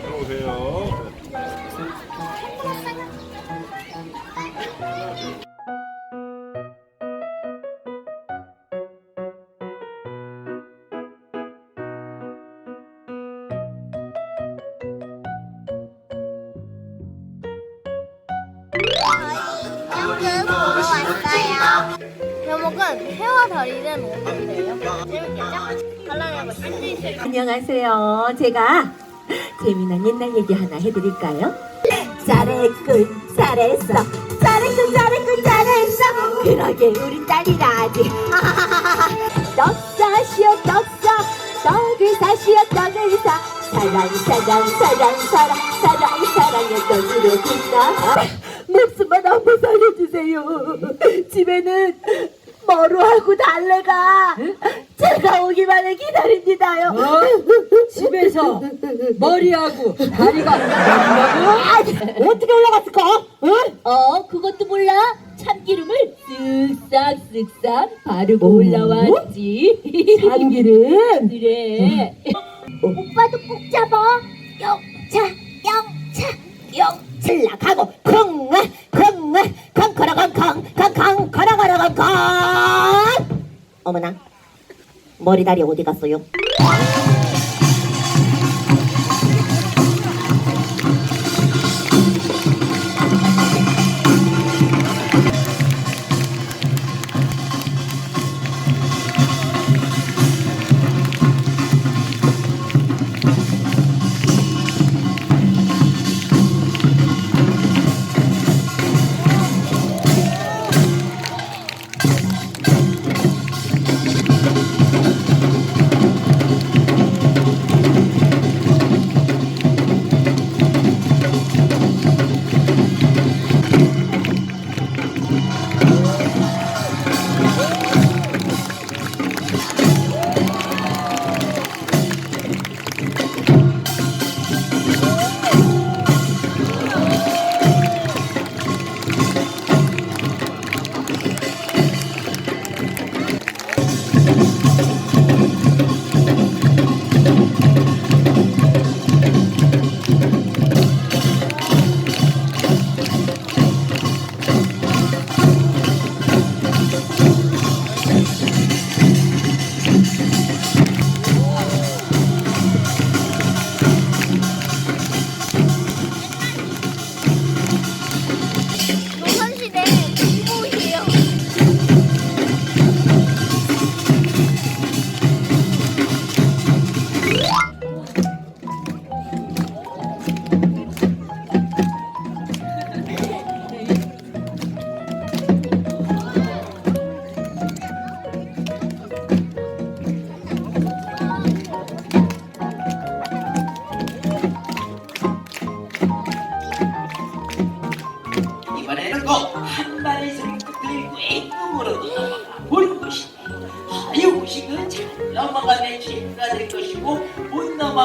들어오세요. 지금 보고 왔어요. 제목은 해와 달이는 오는데요. 재밌겠죠? 갈라내고 앉으세요. 안녕하세요. 제가 재미난 옛날 얘기 하나 해드릴까요? 잘했군, 잘했어. 잘했군, 잘했군, 잘했어. 그러게 우리 딸이라지. 떡 사시오, 떡 사. 떡을 사시오, 떡을 사. 사랑, 사랑, 사랑, 사랑, 사랑, 사랑의 떡으로 빛나. 목숨만 한 번 살려주세요. 집에는 머루하고 달래가 제가 오기만을 기다립니다요. 어? 집에서 머리하고 다리가? 아니, 어떻게 올라갔을까? 어? 어, 그것도 몰라. 참기름을 쓱싹 쓱싹 바르고 올라왔지. 참기름? 그래. 오빠도 꼭 잡아. 머리 다리 어디 갔어요?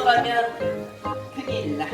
넘어가면 큰일 나.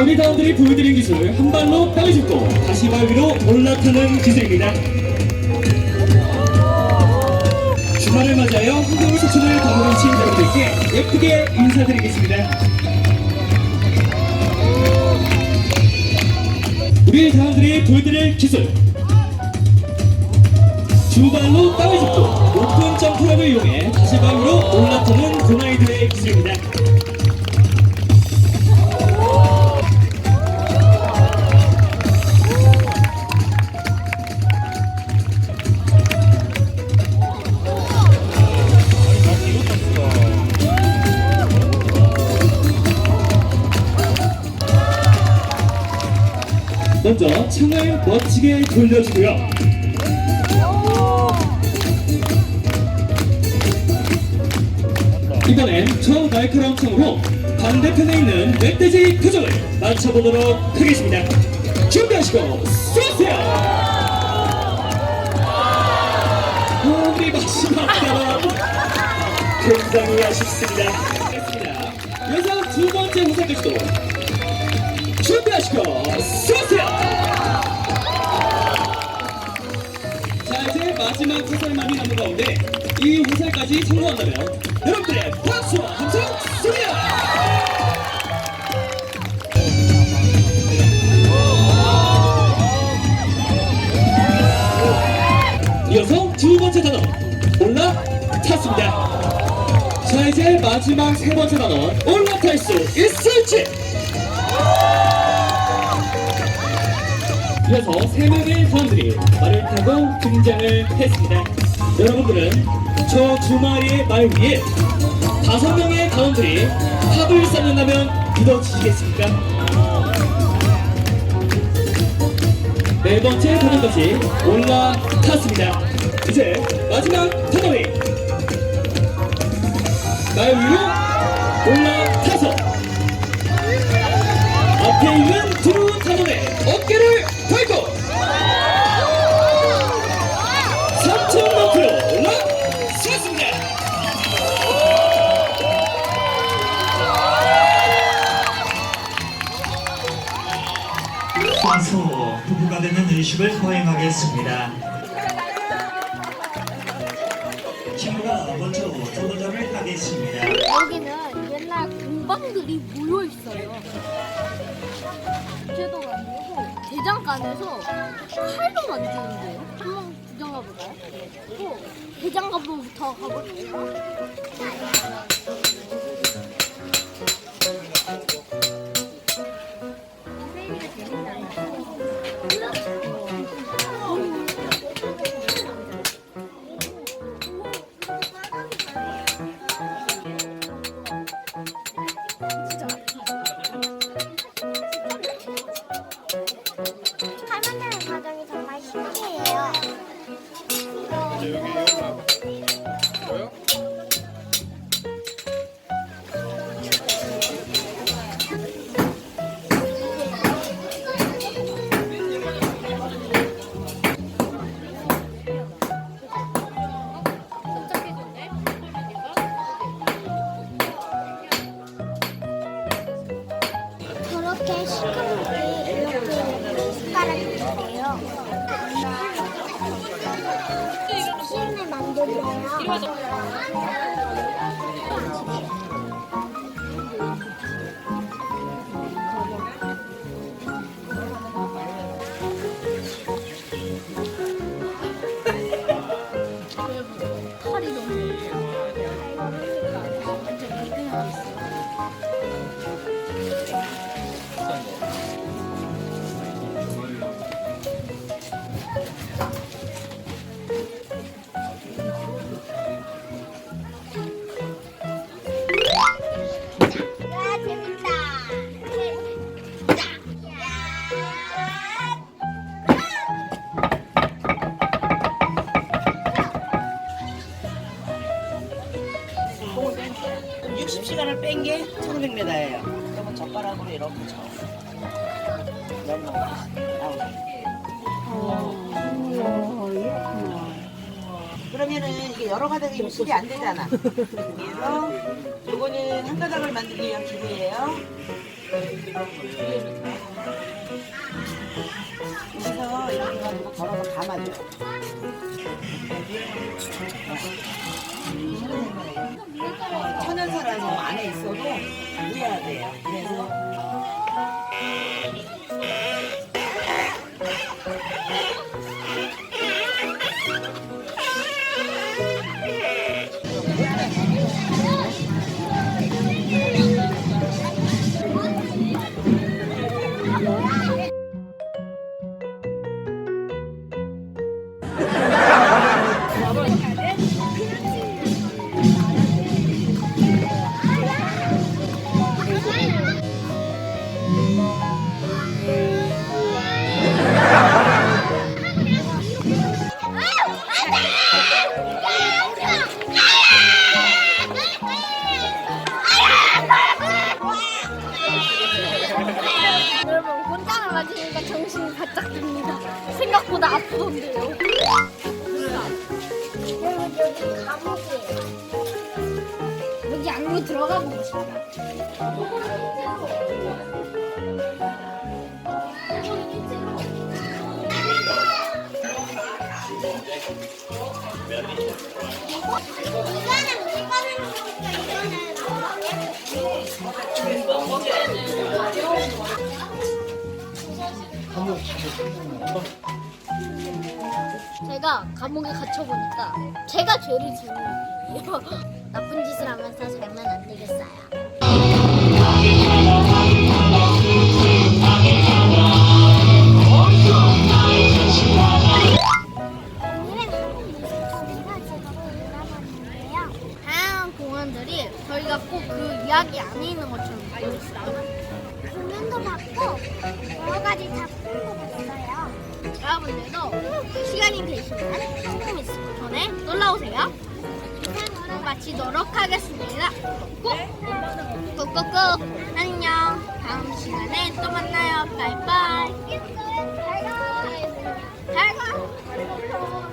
자원들이 보여드린 기술 한 발로 땅을 짚고 다시 발 위로 올라타는 기술입니다. 주말을 맞이하여 한겨울 소천을 담으신 여러분들께 예쁘게 인사드리겠습니다. 우리 자원들이 보여드릴 기술 두 발로 땅을 짚고 높은 점프력을 이용해 다시 발 위로 올라타는 고난이도의 기술입니다. 먼저 창을 멋지게 돌려주고요. 이번엔 저 날카로운 창으로 반대편에 있는 멧돼지 표정을 맞춰보도록 하겠습니다. 준비하시고 쏘세요! 어, 우리 마지막 단어 굉장히 아쉽습니다. 이어서 두 번째 호사교시도 준비하시고 쏘세요! 자 이제 마지막 화살만이 남은 가운데 이 화살까지 성공한다면 여러분들의 박수와 함성 쏩니다! 이어서 두 번째 단어 올라탔습니다. 자 이제 마지막 세 번째 단어 올라탈 수 있을지 이어서 세 명의 사람들이 말을 타고 등장을 했습니다. 여러분들은 저 두 마리의 말 위에 다섯 명의 단원들이 합을 쌓는다면 믿어지시겠습니까? 네 번째 단원까지 올라탔습니다. 이제 마지막 단원이 말 위로 올라타서 앞에 있는 두 단원의 어깨를 걸고 3천 높이로 올라 섰습니다. 와서 부부가 되는 의식을 허행하겠습니다. 친구가 먼저 도전을 하겠습니다. 여기는 옛날 공방들이 모여 있어요. 대장간에서 칼도 만드는데요. 한번 구경 가볼까요? 또 대장간부터 가볼게요. 저렇게 시커멓게 이렇게 숟가락이 있어요. 시음을 만들어요. 칼이 너무 가닥이 유출이 안 되잖아. 그래서 요거는 한 가닥을 만들기 위한 기계예요. 여기서 이렇게 가지고 걸어서 감아줘. 천연사라서 안에 있어도 무해야 돼요. 그래서 제가 감옥에 갇혀보니까 제가 죄를 지는 거예요. 나쁜 짓을 하면서 살면 안 되겠어요. 약이 안에 있는 것처럼 알고 있어요. 받고 여러 가지 작품도 봤어요. 여러분들도 시간이 되시면 스크림 스쿨 전에 놀러 오세요. 이상으로 마치도록 하겠습니다. 꾹 꾹꾹 안녕! 다음 시간에 또 만나요. 바이바이! 잘가! 잘가!